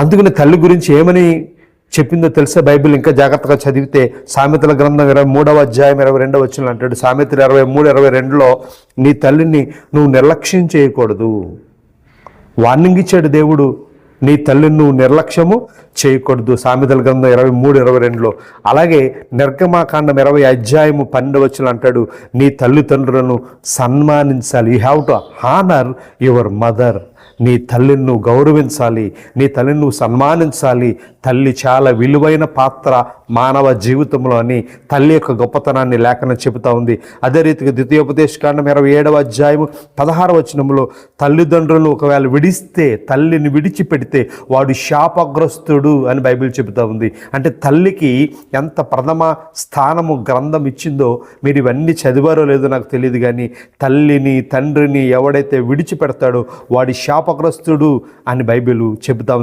అందుకని తల్లి గురించి ఏమని చెప్పిందో తెలుసా? బైబిల్ ఇంకా జాగ్రత్తగా చదివితే సామెతల గ్రంథం ఇరవై మూడవ అధ్యాయం ఇరవై రెండవ వచ్చిన అంటాడు సామెతలు ఇరవై మూడు ఇరవై రెండులో నీ తల్లిని నువ్వు నిర్లక్ష్యం చేయకూడదు. వార్నింగ్ ఇచ్చాడు దేవుడు నీ తల్లిని నువ్వు నిర్లక్ష్యము చేయకూడదు. సామెతల గ్రంథం ఇరవై మూడు ఇరవై రెండులో. అలాగే నిర్గమాకాండం ఇరవై అధ్యాయము పన్నెండు వచ్చిన అంటాడు నీ తల్లిదండ్రులను సన్మానించాలి. You have to honour your mother నీ తల్లిని నువ్వు గౌరవించాలి నీ తల్లిని నువ్వు సన్మానించాలి. తల్లి చాలా విలువైన పాత్ర మానవ జీవితంలో అని తల్లి యొక్క గొప్పతనాన్ని లేఖనం చెబుతా ఉంది. అదే రీతిగా ద్వితీయోపదేశకాండం ఇరవై ఏడవ అధ్యాయము పదహారు వచనంలో తల్లిదండ్రులను ఒకవేళ విడిస్తే తల్లిని విడిచిపెడితే వాడు శాపగ్రస్తుడు అని బైబిల్ చెబుతా ఉంది. అంటే తల్లికి ఎంత ప్రథమ స్థానము గ్రంథం ఇచ్చిందో మీరు ఇవన్నీ చదివారో లేదో నాకు తెలియదు కానీ తల్లిని తండ్రిని ఎవడైతే విడిచిపెడతాడో వాడి శాపగ్రస్తుడు అని బైబిల్ చెబుతా ఉంది